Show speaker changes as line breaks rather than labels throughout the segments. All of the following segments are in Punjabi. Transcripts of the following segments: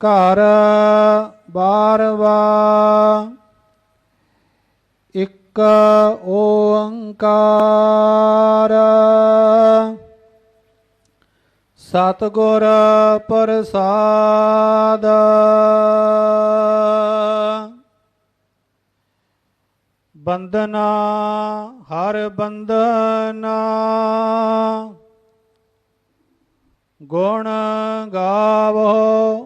ਘਰ ਬਾਰਵਾ। ਇੱਕ ਓੰਕਾਰ। ਸਤਿਗੁਰ ਪ੍ਰਸਾਦ। ਬੰਦਨਾ ਹਰ ਬੰਦਨਾ ਗੁਣ ਗਾਵੋ।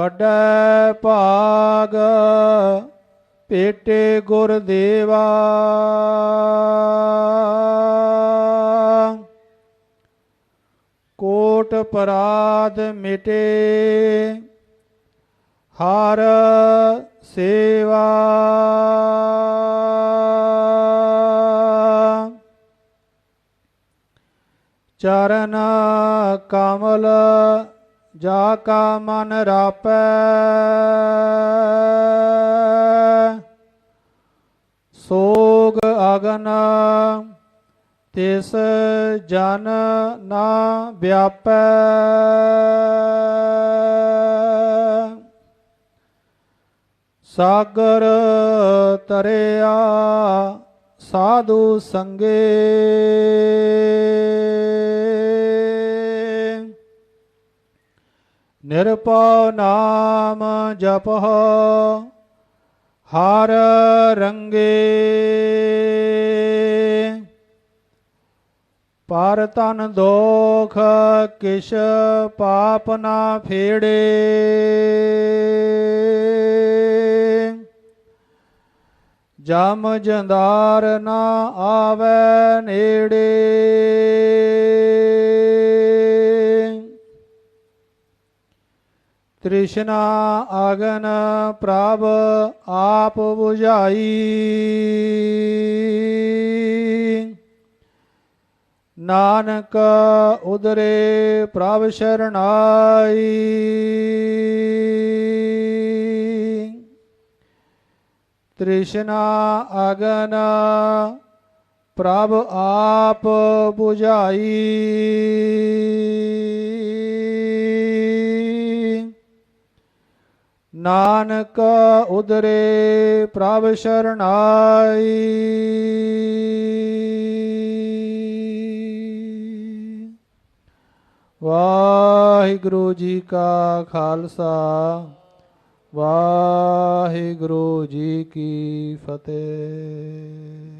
ਵੱਡਾ ਭਾਗ ਪੇਟੇ ਗੁਰ ਦੇਵਾ। ਕੋਟ ਪਰਾਧ ਮਿਟੇ ਹਰ ਸੇਵਾ। ਚਰਨ ਕਮਲ ਜਾ ਕਾ ਮਨ ਰਾਪੈ। ਸੋਗ ਅਗਨ ਤਿਸ ਜਨ ਨਾ ਵਿਆਪੈ। ਸਾਗਰ ਤਰਿਆ ਸਾਧੂ ਸੰਗੇ। ਨਿਰਪਉ ਨਾਮ ਜਪਹੁ, ਹਰ ਰੰਗੇ। ਪਰ ਤਨ ਦੋਖ ਕਿਛ ਪਾਪ ਨਾ ਫੇੜੇ। ਜਮ ਜੰਦਾਰ ਨਾ ਆਵੇ ਨੇੜੇ। ਤ੍ਰਿਸ਼ਨਾ ਅਗਨ ਪ੍ਰਭ ਆਪ 부ਝਾਈ ਨਾਨਕ ਉਦਰੇ ਪ੍ਰਭ ਸ਼ਰਨਾਈ ਤ੍ਰਿਸ਼ਨਾ ਅਗਨ ਪ੍ਰਭ ਆਪ 부ਝਾਈ ਨਾਨਕ ਉਦਰੇ ਪ੍ਰਭ ਸ਼ਰਨਾਈ ਵਾਹਿਗੁਰੂ ਜੀ ਕਾ ਖਾਲਸਾ ਵਾਹਿਗੁਰੂ ਜੀ ਕੀ ਫਤਿਹ।